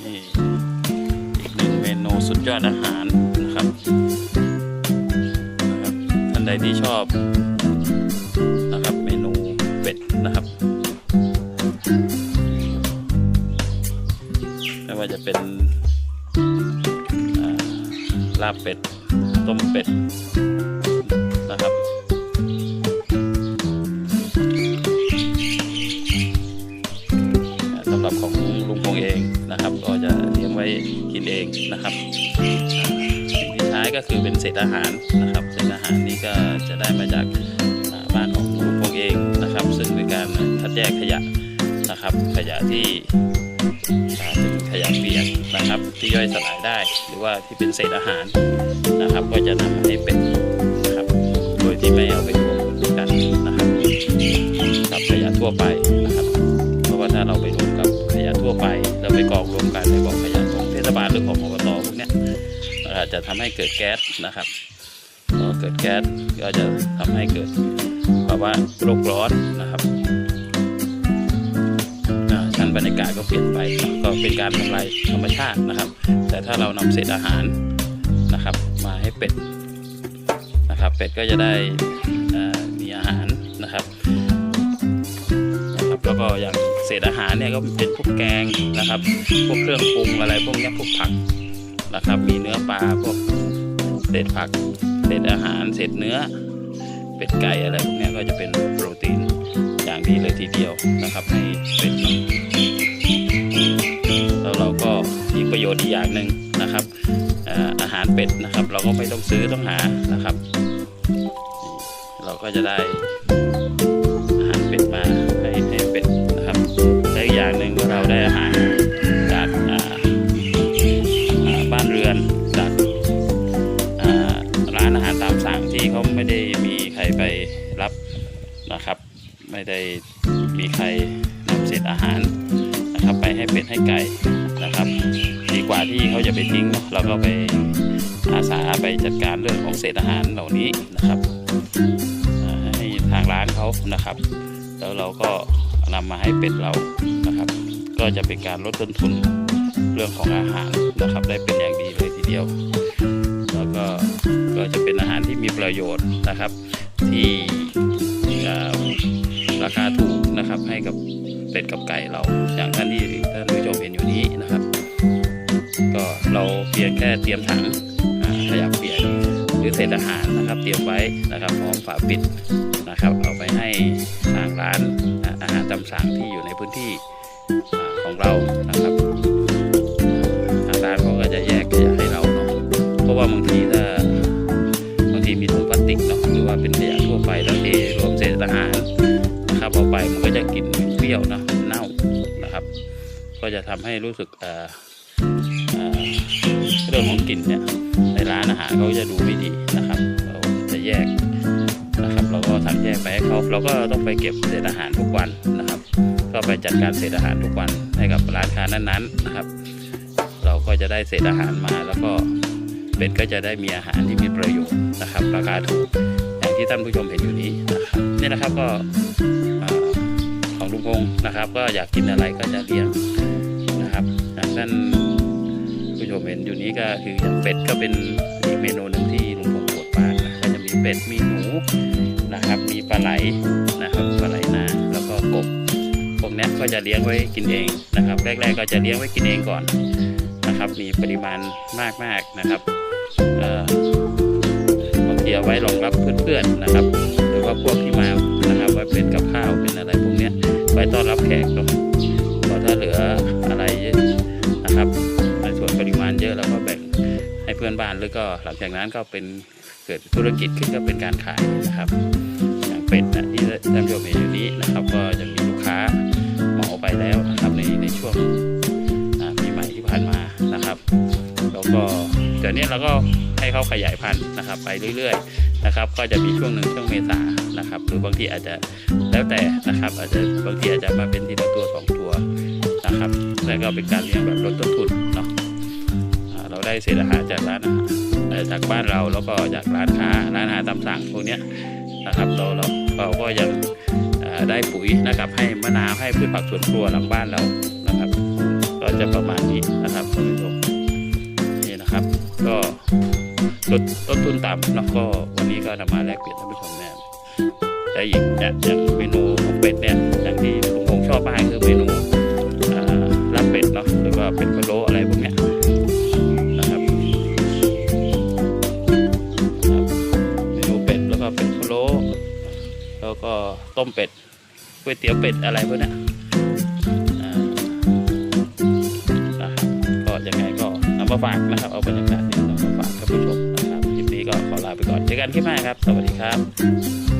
นี่อีกหนึ่งเมนูสุดยอดอาหารนะครับนะครับท่านใดที่ชอบนะครับเมนูเป็ดนะครับไม่ว่าจะเป็นลาบเป็ด ต้มเป็ด กินเองนะครับสิ่งที่ใช้ก็คือเป็นเศษอาหารนะครับเศษอาหารนี้ก็จะได้มาจากบ้านของลุงพงเองนะครับ ซึ่งเป็นการคัดแยกขยะนะครับ ขยะที่เป็นขยะเปียกนะครับ ที่ย่อยสลายได้ หรือว่าที่เป็นเศษอาหารนะครับ ก็จะนำมาให้เป็ดนะครับ โดยที่ไม่เอาไปรวมกันนะครับกับขยะทั่วไปนะครับ เพราะว่าถ้าเราไปรวมกับขยะทั่วไป แล้วไปกองรวมกันในบ่อขยะ ศบาลหรือของอบตพวกเนี้ยอาจจะทำให้เกิดแก๊สนะครับพอเกิดแก๊สก็จะทำให้เกิดภาวะโลกร้อนนะครับชั้นบรรยากาศก็เปลี่ยนไปก็เป็นการทำลายธรรมชาตินะครับ แต่ถ้าเรานำเศษอาหารนะครับ มาให้เป็ดนะครับ เป็ดก็จะได้มีอาหาร อย่างเศษอาหารเนี่ยก็เป็นพวกแกงนะครับ พวกเครื่องปรุงอะไรพวกนี้พวกผักนะครับ มีเนื้อปลาพวกเศษผักเศษอาหารเศษเนื้อ เป็ดไก่อะไรพวกนี้ก็จะเป็นโปรตีนอย่างดีเลยทีเดียวนะครับให้เป็ดแล้วเราก็อีกประโยชน์อีกอย่างหนึ่งนะครับอาหารเป็ดนะครับ เราก็ไม่ต้องซื้อต้องหานะครับ เราก็จะได้อาหารเป็ดมาให้ ไม่ได้มีใครไปรับนะครับ ไม่ได้มีใครนำเศษอาหารนะครับ ไปให้เป็ดให้ไก่นะครับ ดีกว่าที่เขาจะไปทิ้งเราก็ไปอาสาไปจัดการเรื่องของเศษอาหารเหล่านี้นะครับให้ทางร้านเขานะครับ แล้วเราก็นำมาให้เป็ดเรานะครับ ก็จะเป็นการลดต้นทุนเรื่องของอาหารนะครับ ได้เป็นอย่างดีเลยทีเดียว ก็ก็จะเป็นอาหารที่มีประโยชน์นะครับ ที่ราคาถูกนะครับให้กับเป็ดกับไก่เราอย่างท่านที่ท่านผู้ชมเห็นอยู่นี้นะครับ ก็เราเพียงแค่เตรียมถังอ่าขยะเปียกหรือเศษอาหารนะครับ เตรียมไว้นะครับพร้อมฝาปิดนะครับ เอาไปให้ทางร้านอาหารตามสั่งที่อยู่ในพื้นที่ของเรานะครับ เอาไปมันก็จะกลิ่นเปรี้ยวนะเน่านะครับ ก็จะทำให้รู้สึกเรื่องของกลิ่นเนี่ยในร้านอาหารเขาจะดูไม่ดีนะครับ เราจะแยกนะครับ เราก็ทำแยกไปให้เขาเราก็ต้องไปเก็บเศษอาหารทุกวันนะครับ ก็ไปจัดการเศษอาหารทุกวันให้กับร้านค้านั้นๆนะครับ เราก็จะได้เศษอาหารมาแล้วก็เป็ดก็จะได้มีอาหารที่มีประโยชน์นะครับ ราคาถูกอย่างที่ท่านผู้ชมเห็นอยู่นี้นะครับนี่นะครับก็ ลุงพงศ์นะครับ ก็อยากกินอะไรก็จะเลี้ยงนะครับอย่างท่านผู้ชมเห็นอยู่นี้ก็คืออย่างเป็ดก็เป็นอีกเมนูหนึ่งที่ลุงพงศ์โปรดปรานนะก็จะมีเป็ดมีหนูนะครับ มีปลาไหลนะครับปลาไหลนาแล้วก็กบพวกนี้ก็จะเลี้ยงไว้กินเองนะครับ แรก ๆ ก็จะเลี้ยงไว้กินเองก่อนนะครับ มีปริมาณมากๆนะครับเอ่อบางทีเอาไว้รองรับเพื่อนๆนะครับ หรือว่าพวกที่มา ว้เป็นกับข้าวเป็นอะไรพวกนี้ไว้ต้อนรับแขกเนาะพอถ้าเหลืออะไรนะครับ ในส่วนปริมาณเยอะแล้วก็แบ่งให้เพื่อนบ้านหรือก็หลังจากนั้นก็เป็นเกิดธุรกิจขึ้นก็เป็นการขายนะครับอย่างเป็ดนะที่ท่านผู้ชมเห็นอยู่นี้ เขาขยายพันธุ์นะครับ ไปเรื่อยๆนะครับ ก็จะมีช่วงหนึ่งช่วงเมษานะครับ หรือบางทีอาจจะแล้วแต่นะครับ อาจจะบางทีอาจจะมาเป็นทีละตัวสองตัวนะครับแล้วก็เป็นการเลี้ยงแบบลดต้นทุนเนาะเราได้เศษอาหารจากร้านจากบ้านเราแล้วก็จากร้านค้าร้านอาหารตามสั่งพวกเนี้ยนะครับเราเราเราก็ยังได้ปุ๋ยนะครับ ให้มะนาวให้พืชผักสวนครัวหลังบ้านเรานะครับ ก็จะประมาณนี้นะครับคุณผู้ชมนี่นะครับ ก็ ลดต้นทุนต่ำเนาะก็วันนี้ก็นำมาแลกเปลี่ยนท่านผู้ชมเนี่ยแต่อีกเนี่ยอย่างเมนูของเป็ดเนี่ยอย่างที่ลุงพงชอบมากคือเมนูลาบเป็ดเนาะหรือว่าเป็ดพะโล้อะไรพวกเนี้ยนะครับเมนูเป็ดแล้วก็เป็ดพะโล้แล้วก็ต้มเป็ดก๋วยเตี๋ยวเป็ดอะไรพวกเนี้ยนะครับก็ยังไงก็นำมาฝากนะครับเอา กันคลิปหน้าครับ สวัสดีครับ